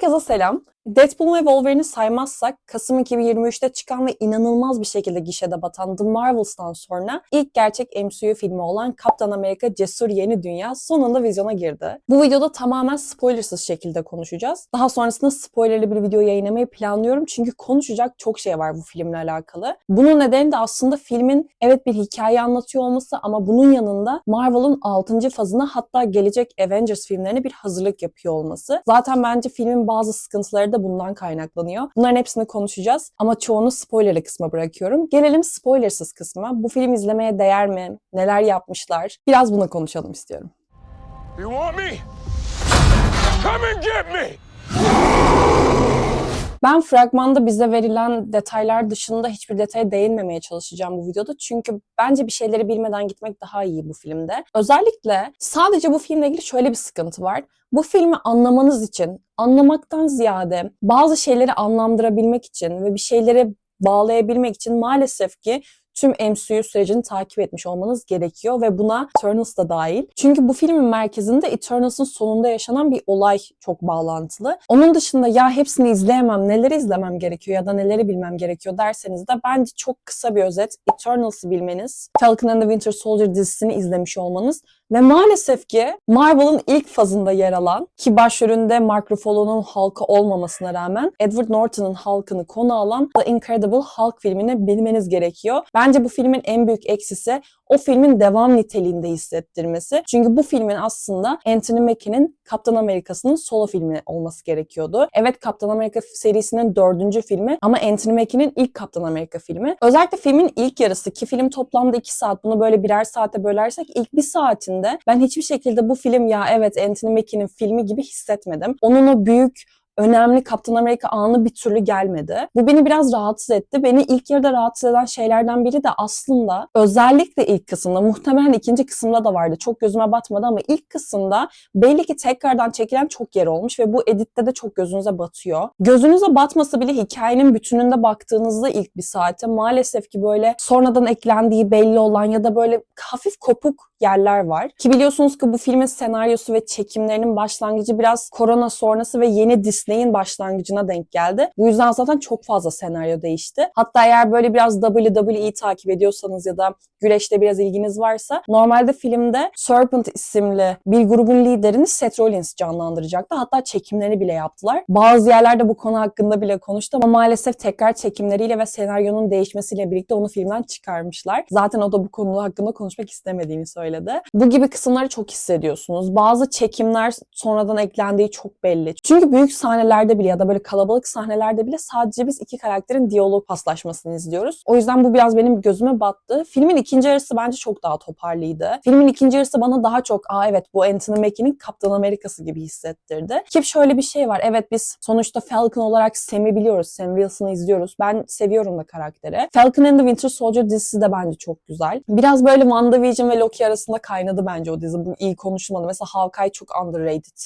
Herkese selam. Deadpool ve Wolverine'i saymazsak Kasım 2023'te çıkan ve inanılmaz bir şekilde gişede batan The Marvels'tan sonra ilk gerçek MCU filmi olan Kaptan Amerika Cesur Yeni Dünya sonunda vizyona girdi. Bu videoda tamamen spoilersız şekilde konuşacağız. Daha sonrasında spoilerli bir video yayınlamayı planlıyorum çünkü konuşacak çok şey var bu filmle alakalı. Bunun nedeni de aslında filmin evet bir hikaye anlatıyor olması ama bunun yanında Marvel'ın 6. fazına hatta gelecek Avengers filmlerine bir hazırlık yapıyor olması. Zaten bence filmin bazı sıkıntıları da bundan kaynaklanıyor. Bunların hepsini konuşacağız ama çoğunu spoilerli kısma bırakıyorum. Gelelim spoilersız kısma. Bu film izlemeye değer mi? Neler yapmışlar? Biraz bunu konuşalım istiyorum. You want me? Come and get me! Ben fragmanda bize verilen detaylar dışında hiçbir detaya değinmemeye çalışacağım bu videoda. Çünkü bence bir şeyleri bilmeden gitmek daha iyi bu filmde. Özellikle sadece bu filmle ilgili şöyle bir sıkıntı var. Bu filmi anlamanız için, anlamaktan ziyade bazı şeyleri anlamdırabilmek için ve bir şeyleri bağlayabilmek için maalesef ki tüm MCU sürecini takip etmiş olmanız gerekiyor ve buna Eternals da dahil. Çünkü bu filmin merkezinde Eternals'ın sonunda yaşanan bir olay çok bağlantılı. Onun dışında ya hepsini izleyemem, neleri izlemem gerekiyor ya da neleri bilmem gerekiyor derseniz de bence çok kısa bir özet Eternals'ı bilmeniz, Falcon and the Winter Soldier dizisini izlemiş olmanız ve maalesef ki Marvel'ın ilk fazında yer alan ki başrolünde Mark Ruffalo'nun Hulk'ı olmamasına rağmen Edward Norton'ın Hulk'ını konu alan The Incredible Hulk filmini bilmeniz gerekiyor. Bence bu filmin en büyük eksisi o filmin devam niteliğinde hissettirmesi. Çünkü bu filmin aslında Anthony Mackie'nin Kaptan Amerika'sının solo filmi olması gerekiyordu. Evet Kaptan Amerika serisinin dördüncü filmi ama Anthony Mackie'nin ilk Kaptan Amerika filmi. Özellikle filmin ilk yarısı ki film toplamda iki saat bunu böyle birer saate bölersek ilk bir saatinde ben hiçbir şekilde bu film ya evet Anthony Mackie'nin filmi gibi hissetmedim. Onun o büyük önemli Kaptan Amerika anı bir türlü gelmedi. Bu beni biraz rahatsız etti. Beni ilk yarıda rahatsız eden şeylerden biri de aslında özellikle ilk kısımda, muhtemelen ikinci kısımda da vardı. Çok gözüme batmadı ama ilk kısımda belli ki tekrardan çekilen çok yer olmuş ve bu editte de çok gözünüze batıyor. Gözünüze batması bile hikayenin bütününde baktığınızda ilk bir saate maalesef ki böyle sonradan eklendiği belli olan ya da böyle hafif kopuk yerler var. Ki biliyorsunuz ki bu filmin senaryosu ve çekimlerinin başlangıcı biraz korona sonrası ve yeni Disney'in başlangıcına denk geldi. Bu yüzden zaten çok fazla senaryo değişti. Hatta eğer böyle biraz WWE takip ediyorsanız ya da güreşte biraz ilginiz varsa normalde filmde Serpent isimli bir grubun liderini Seth Rollins canlandıracaktı. Hatta çekimlerini bile yaptılar. Bazı yerlerde bu konu hakkında bile konuştu ama maalesef tekrar çekimleriyle ve senaryonun değişmesiyle birlikte onu filmden çıkarmışlar. Zaten o da bu konu hakkında konuşmak istemediğini söyledi. Bu gibi kısımları çok hissediyorsunuz. Bazı çekimler sonradan eklendiği çok belli. Çünkü büyük sahnelerde bile ya da böyle kalabalık sahnelerde bile sadece biz iki karakterin diyalog paslaşmasını izliyoruz. O yüzden bu biraz benim gözüme battı. Filmin ikinci yarısı bence çok daha toparlıydı. Filmin ikinci yarısı bana daha çok aa evet bu Anthony Mackie'nin Kaptan Amerika'sı gibi hissettirdi. Ki şöyle bir şey var. Evet biz sonuçta Falcon olarak Sam'i biliyoruz. Sam Wilson'ı izliyoruz. Ben seviyorum da karakteri. Falcon and the Winter Soldier dizisi de bence çok güzel. Biraz böyle WandaVision ve Loki arasında kaynadı bence o dizi. Bu iyi konuşulmadı. Mesela Hawkeye çok underrated.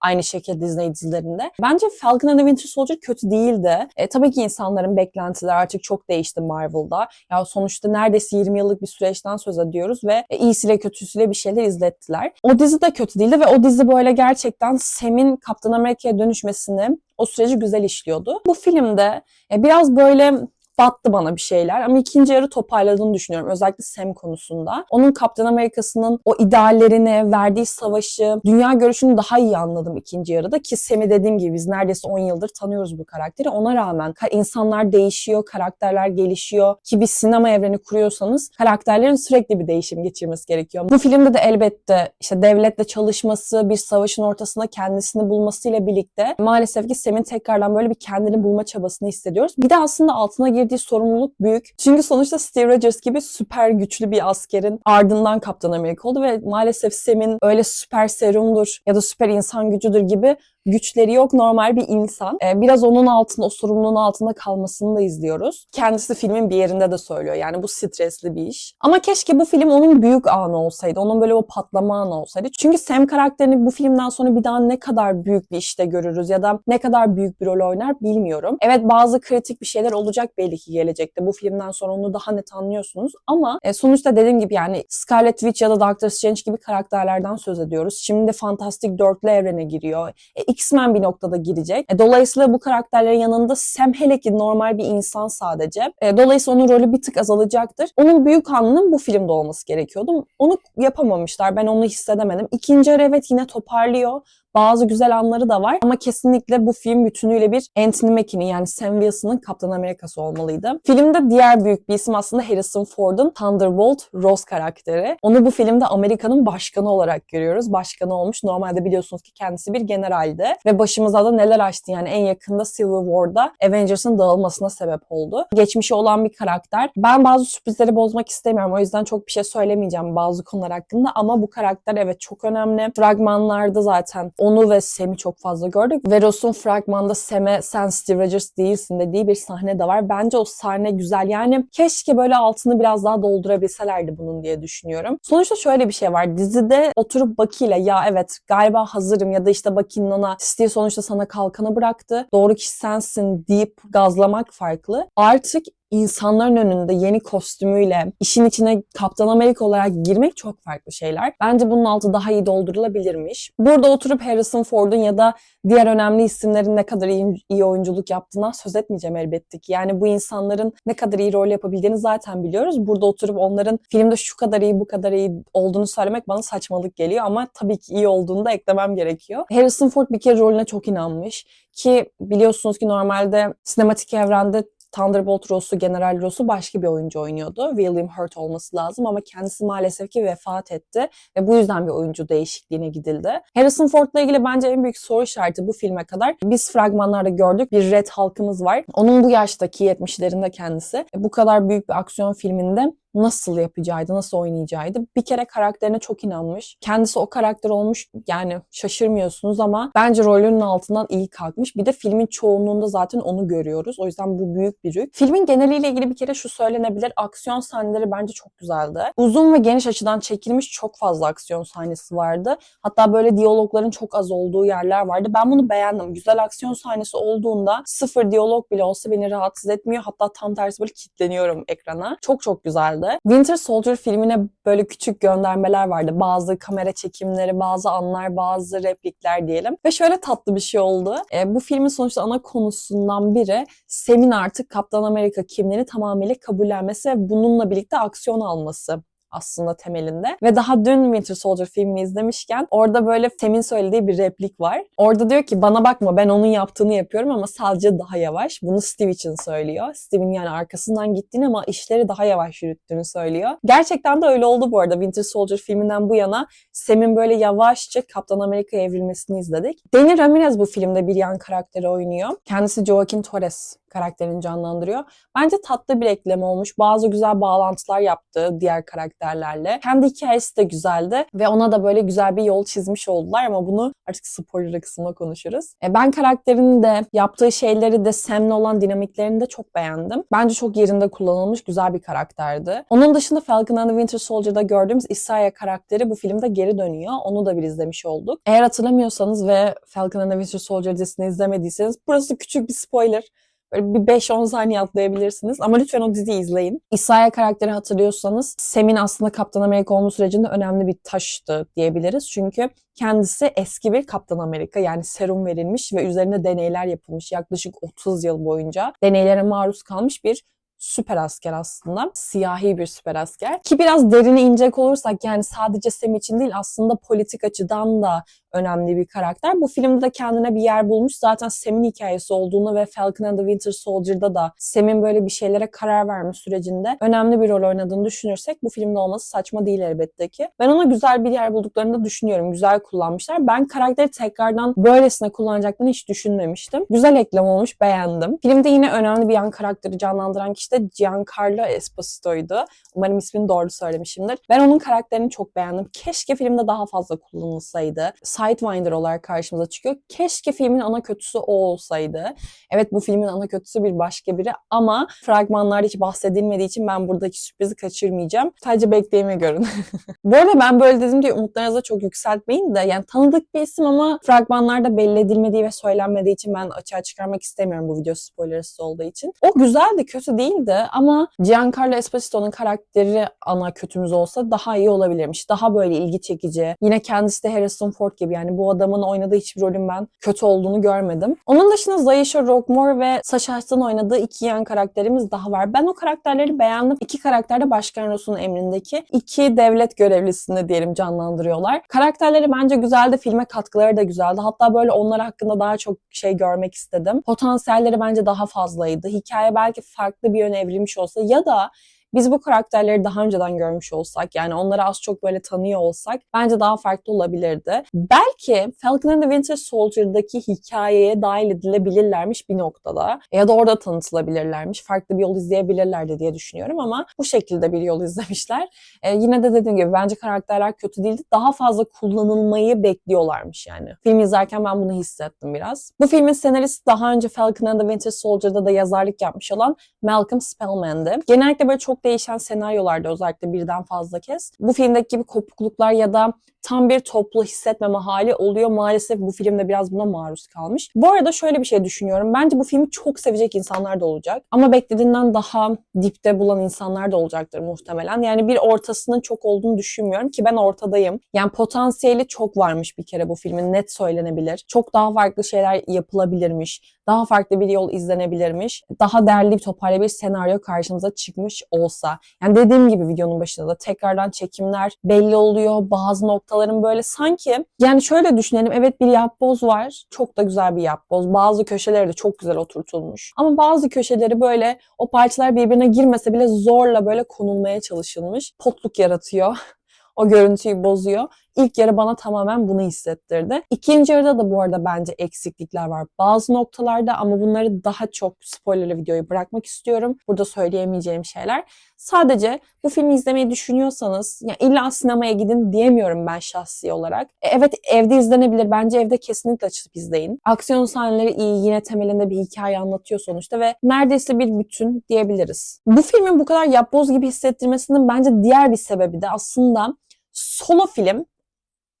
Aynı şekilde Disney dizilerinde. Bence Falcon and the Winter Soldier kötü değildi. E, tabii ki insanların beklentileri artık çok değişti Marvel'da. Ya sonuçta neredeyse 20 yıllık bir süreçten söz ediyoruz ve e, iyisiyle kötüsüyle bir şeyler izlettiler. O dizi de kötü değildi ve o dizi böyle gerçekten Sam'in Kaptan Amerika'ya dönüşmesini o süreci güzel işliyordu. Bu filmde e, biraz böyle battı bana bir şeyler ama ikinci yarı toparladığını düşünüyorum. Özellikle Sam konusunda. Onun Kaptan Amerika'sının o ideallerini, verdiği savaşı, dünya görüşünü daha iyi anladım ikinci yarıda ki Sam'i dediğim gibi biz neredeyse 10 yıldır tanıyoruz bu karakteri. Ona rağmen insanlar değişiyor, karakterler gelişiyor ki bir sinema evreni kuruyorsanız karakterlerin sürekli bir değişim geçirmesi gerekiyor. Bu filmde de elbette işte devletle çalışması, bir savaşın ortasında kendisini bulmasıyla birlikte maalesef ki Sam'in tekrardan böyle bir kendini bulma çabasını hissediyoruz. Bir de aslında altına girdiği sorumluluk büyük. Çünkü sonuçta Steve Rogers gibi süper güçlü bir askerin ardından Kaptan Amerika oldu ve maalesef Sam'in öyle süper serumdur ya da süper insan gücüdür gibi güçleri yok. Normal bir insan. Ee, biraz onun altında, o sorumluluğun altında kalmasını da izliyoruz. Kendisi filmin bir yerinde de söylüyor. Yani bu stresli bir iş. Ama keşke bu film onun büyük anı olsaydı. Onun böyle o patlama anı olsaydı. Çünkü Sam karakterini bu filmden sonra bir daha ne kadar büyük bir işte görürüz ya da ne kadar büyük bir rol oynar bilmiyorum. Evet bazı kritik bir şeyler olacak belli ki gelecekte. Bu filmden sonra onu daha net anlıyorsunuz. Ama e, sonuçta dediğim gibi yani Scarlet Witch ya da Doctor Strange gibi karakterlerden söz ediyoruz. Şimdi Fantastic Dörtlü evrene giriyor. E, X-Men bir noktada girecek. E, dolayısıyla bu karakterlerin yanında Sam hele ki normal bir insan sadece. E, dolayısıyla onun rolü bir tık azalacaktır. Onun büyük anının bu filmde olması gerekiyordu. Onu yapamamışlar. Ben onu hissedemedim. İkinci yarı evet yine toparlıyor. Bazı güzel anları da var ama kesinlikle bu film bütünüyle bir Anthony Mackie'nin yani Sam Wilson'ın Kaptan Amerika'sı olmalıydı. Filmde diğer büyük bir isim aslında Harrison Ford'un Thunderbolt Ross karakteri. Onu bu filmde Amerika'nın başkanı olarak görüyoruz. Başkanı olmuş. Normalde biliyorsunuz ki kendisi bir generaldi ve başımıza da neler açtı yani en yakında Civil War'da Avengers'ın dağılmasına sebep oldu. Geçmişi olan bir karakter. Ben bazı sürprizleri bozmak istemiyorum. O yüzden çok bir şey söylemeyeceğim bazı konular hakkında ama bu karakter evet çok önemli. Fragmanlarda zaten onu ve Sam'i çok fazla gördük. Ve Ross'un fragmanda Sam'e sen Steve Rogers değilsin dediği bir sahne de var. Bence o sahne güzel. Yani keşke böyle altını biraz daha doldurabilselerdi bunun diye düşünüyorum. Sonuçta şöyle bir şey var. Dizide oturup Bucky ile ya evet galiba hazırım ya da işte Bucky'nin ona Steve sonuçta sana kalkanı bıraktı. Doğru kişi sensin deyip gazlamak farklı. Artık insanların önünde yeni kostümüyle işin içine Kaptan Amerika olarak girmek çok farklı şeyler. Bence bunun altı daha iyi doldurulabilirmiş. Burada oturup Harrison Ford'un ya da diğer önemli isimlerin ne kadar iyi, iyi oyunculuk yaptığından söz etmeyeceğim elbette ki. Yani bu insanların ne kadar iyi rol yapabildiğini zaten biliyoruz. Burada oturup onların filmde şu kadar iyi bu kadar iyi olduğunu söylemek bana saçmalık geliyor ama tabii ki iyi olduğunu da eklemem gerekiyor. Harrison Ford bir kere rolüne çok inanmış ki biliyorsunuz ki normalde sinematik evrende Thunderbolt Ross'u, General Ross'u başka bir oyuncu oynuyordu. William Hurt olması lazım ama kendisi maalesef ki vefat etti ve bu yüzden bir oyuncu değişikliğine gidildi. Harrison Ford'la ilgili bence en büyük soru işareti bu filme kadar. Biz fragmanlarda gördük bir Red halkımız var. Onun bu yaştaki 70'lerinde kendisi. Bu kadar büyük bir aksiyon filminde nasıl yapacağıydı, nasıl oynayacağıydı. Bir kere karakterine çok inanmış. Kendisi o karakter olmuş yani şaşırmıyorsunuz ama bence rolünün altından iyi kalkmış. Bir de filmin çoğunluğunda zaten onu görüyoruz. O yüzden bu büyük bir yük. Filmin geneliyle ilgili bir kere şu söylenebilir. Aksiyon sahneleri bence çok güzeldi. Uzun ve geniş açıdan çekilmiş çok fazla aksiyon sahnesi vardı. Hatta böyle diyalogların çok az olduğu yerler vardı. Ben bunu beğendim. Güzel aksiyon sahnesi olduğunda sıfır diyalog bile olsa beni rahatsız etmiyor. Hatta tam tersi böyle kilitleniyorum ekrana. Çok çok güzeldi. Winter Soldier filmine böyle küçük göndermeler vardı. Bazı kamera çekimleri, bazı anlar, bazı replikler diyelim. Ve şöyle tatlı bir şey oldu. E, bu filmin sonuçta ana konusundan biri Sam'in artık Kaptan Amerika kimliğini tamamıyla kabullenmesi ve bununla birlikte aksiyon alması aslında temelinde. Ve daha dün Winter Soldier filmini izlemişken orada böyle Sam'in söylediği bir replik var. Orada diyor ki bana bakma ben onun yaptığını yapıyorum ama sadece daha yavaş. Bunu Steve için söylüyor. Steve'in yani arkasından gittiğini ama işleri daha yavaş yürüttüğünü söylüyor. Gerçekten de öyle oldu bu arada. Winter Soldier filminden bu yana Sam'in böyle yavaşça Kaptan Amerika'ya evrilmesini izledik. Danny Ramirez bu filmde bir yan karakteri oynuyor. Kendisi Joaquin Torres karakterini canlandırıyor. Bence tatlı bir ekleme olmuş. Bazı güzel bağlantılar yaptı diğer karakterlerle. Kendi hikayesi de güzeldi ve ona da böyle güzel bir yol çizmiş oldular ama bunu artık spoiler kısmında konuşuruz. E, ben karakterinin de yaptığı şeyleri de Sam'le olan dinamiklerini de çok beğendim. Bence çok yerinde kullanılmış güzel bir karakterdi. Onun dışında Falcon and the Winter Soldier'da gördüğümüz Isaiah karakteri bu filmde geri dönüyor. Onu da bir izlemiş olduk. Eğer hatırlamıyorsanız ve Falcon and the Winter Soldier dizisini izlemediyseniz burası küçük bir spoiler. Böyle bir 5-10 saniye atlayabilirsiniz. Ama lütfen o diziyi izleyin. Isaiah karakteri hatırlıyorsanız Sam'in aslında Kaptan Amerika olma sürecinde önemli bir taştı diyebiliriz. Çünkü kendisi eski bir Kaptan Amerika yani serum verilmiş ve üzerinde deneyler yapılmış yaklaşık 30 yıl boyunca deneylere maruz kalmış bir süper asker aslında. Siyahi bir süper asker. Ki biraz derine inecek olursak yani sadece Sam için değil aslında politik açıdan da önemli bir karakter. Bu filmde de kendine bir yer bulmuş. Zaten Sam'in hikayesi olduğunu ve Falcon and the Winter Soldier'da da Sam'in böyle bir şeylere karar verme sürecinde önemli bir rol oynadığını düşünürsek bu filmde olması saçma değil elbette ki. Ben ona güzel bir yer bulduklarını da düşünüyorum. Güzel kullanmışlar. Ben karakteri tekrardan böylesine kullanacaklarını hiç düşünmemiştim. Güzel eklem olmuş, beğendim. Filmde yine önemli bir yan karakteri canlandıran kişi de Giancarlo Esposito'ydu. Umarım ismini doğru söylemişimdir. Ben onun karakterini çok beğendim. Keşke filmde daha fazla kullanılsaydı. Sidewinder olarak karşımıza çıkıyor. Keşke filmin ana kötüsü o olsaydı. Evet bu filmin ana kötüsü bir başka biri ama fragmanlarda hiç bahsedilmediği için ben buradaki sürprizi kaçırmayacağım. Sadece bekleyin ve görün. bu arada ben böyle dedim diye umutlarınızı çok yükseltmeyin de yani tanıdık bir isim ama fragmanlarda belli edilmediği ve söylenmediği için ben açığa çıkarmak istemiyorum bu video spoilersız olduğu için. O güzeldi, kötü değildi ama Giancarlo Esposito'nun karakteri ana kötümüz olsa daha iyi olabilirmiş. Daha böyle ilgi çekici. Yine kendisi de Harrison Ford gibi sahibi. Yani bu adamın oynadığı hiçbir rolün ben kötü olduğunu görmedim. Onun dışında Zayisha Rockmore ve Sasha Ashton oynadığı iki yan karakterimiz daha var. Ben o karakterleri beğendim. İki karakter de Başkan Ross'un emrindeki iki devlet görevlisini diyelim canlandırıyorlar. Karakterleri bence güzeldi. Filme katkıları da güzeldi. Hatta böyle onlar hakkında daha çok şey görmek istedim. Potansiyelleri bence daha fazlaydı. Hikaye belki farklı bir yöne evrilmiş olsa ya da biz bu karakterleri daha önceden görmüş olsak yani onları az çok böyle tanıyor olsak bence daha farklı olabilirdi. Belki Falcon and the Winter Soldier'daki hikayeye dahil edilebilirlermiş bir noktada ya da orada tanıtılabilirlermiş. Farklı bir yol izleyebilirlerdi diye düşünüyorum ama bu şekilde bir yol izlemişler. Ee, yine de dediğim gibi bence karakterler kötü değildi. Daha fazla kullanılmayı bekliyorlarmış yani. Film izlerken ben bunu hissettim biraz. Bu filmin senaristi daha önce Falcon and the Winter Soldier'da da yazarlık yapmış olan Malcolm Spellman'dı. Genellikle böyle çok değişen senaryolarda özellikle birden fazla kez. Bu filmdeki gibi kopukluklar ya da tam bir toplu hissetmeme hali oluyor. Maalesef bu filmde biraz buna maruz kalmış. Bu arada şöyle bir şey düşünüyorum. Bence bu filmi çok sevecek insanlar da olacak. Ama beklediğinden daha dipte bulan insanlar da olacaktır muhtemelen. Yani bir ortasının çok olduğunu düşünmüyorum ki ben ortadayım. Yani potansiyeli çok varmış bir kere bu filmin net söylenebilir. Çok daha farklı şeyler yapılabilirmiş. Daha farklı bir yol izlenebilirmiş. Daha değerli bir toparlı bir senaryo karşımıza çıkmış olsa. Yani dediğim gibi videonun başında da tekrardan çekimler belli oluyor. Bazı noktaların böyle sanki yani şöyle düşünelim. Evet bir yapboz var. Çok da güzel bir yapboz. Bazı köşeleri de çok güzel oturtulmuş. Ama bazı köşeleri böyle o parçalar birbirine girmese bile zorla böyle konulmaya çalışılmış. Potluk yaratıyor. o görüntüyü bozuyor. İlk yarı bana tamamen bunu hissettirdi. İkinci yarıda da bu arada bence eksiklikler var bazı noktalarda ama bunları daha çok spoilerlı videoyu bırakmak istiyorum. Burada söyleyemeyeceğim şeyler. Sadece bu filmi izlemeyi düşünüyorsanız ya illa sinemaya gidin diyemiyorum ben şahsi olarak. E, Evet evde izlenebilir. Bence evde kesinlikle açıp izleyin. Aksiyon sahneleri iyi. Yine temelinde bir hikaye anlatıyor sonuçta ve neredeyse bir bütün diyebiliriz. Bu filmin bu kadar yapboz gibi hissettirmesinin bence diğer bir sebebi de aslında solo film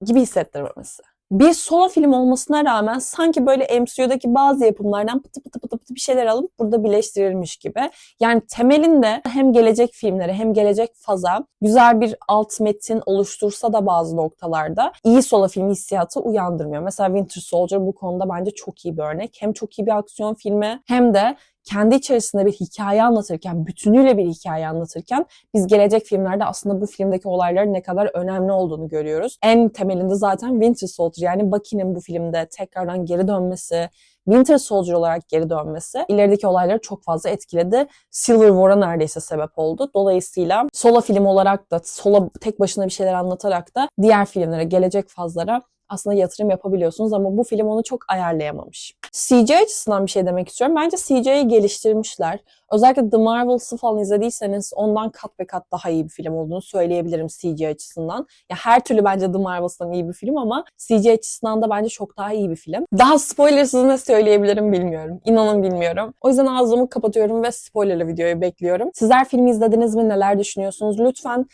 gibi hissettirmemesi. Bir solo film olmasına rağmen sanki böyle MCU'daki bazı yapımlardan pıtı pıtı pıtı pıtı bir şeyler alıp burada birleştirilmiş gibi. Yani temelinde hem gelecek filmleri hem gelecek faza güzel bir alt metin oluştursa da bazı noktalarda iyi solo film hissiyatı uyandırmıyor. Mesela Winter Soldier bu konuda bence çok iyi bir örnek. Hem çok iyi bir aksiyon filmi hem de kendi içerisinde bir hikaye anlatırken, bütünüyle bir hikaye anlatırken biz gelecek filmlerde aslında bu filmdeki olayların ne kadar önemli olduğunu görüyoruz. En temelinde zaten Winter Soldier yani Bucky'nin bu filmde tekrardan geri dönmesi, Winter Soldier olarak geri dönmesi ilerideki olayları çok fazla etkiledi. Civil War'a neredeyse sebep oldu. Dolayısıyla solo film olarak da solo tek başına bir şeyler anlatarak da diğer filmlere, gelecek fazlara aslında yatırım yapabiliyorsunuz ama bu film onu çok ayarlayamamış. CGI açısından bir şey demek istiyorum. Bence CGI'yi geliştirmişler. Özellikle The Marvels'ı falan izlediyseniz ondan kat ve kat daha iyi bir film olduğunu söyleyebilirim CGI açısından. Ya her türlü bence The Marvels'tan iyi bir film ama CGI açısından da bence çok daha iyi bir film. Daha spoilersız ne söyleyebilirim bilmiyorum. İnanın bilmiyorum. O yüzden ağzımı kapatıyorum ve spoilerlı videoyu bekliyorum. Sizler filmi izlediniz mi? Neler düşünüyorsunuz? Lütfen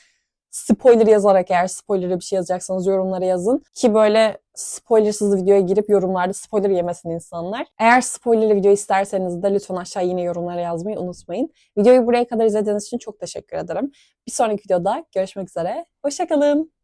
spoiler yazarak eğer spoilerlı bir şey yazacaksanız yorumlara yazın. Ki böyle spoilersız videoya girip yorumlarda spoiler yemesin insanlar. Eğer spoilerlı video isterseniz de lütfen aşağı yine yorumlara yazmayı unutmayın. Videoyu buraya kadar izlediğiniz için çok teşekkür ederim. Bir sonraki videoda görüşmek üzere. Hoşçakalın.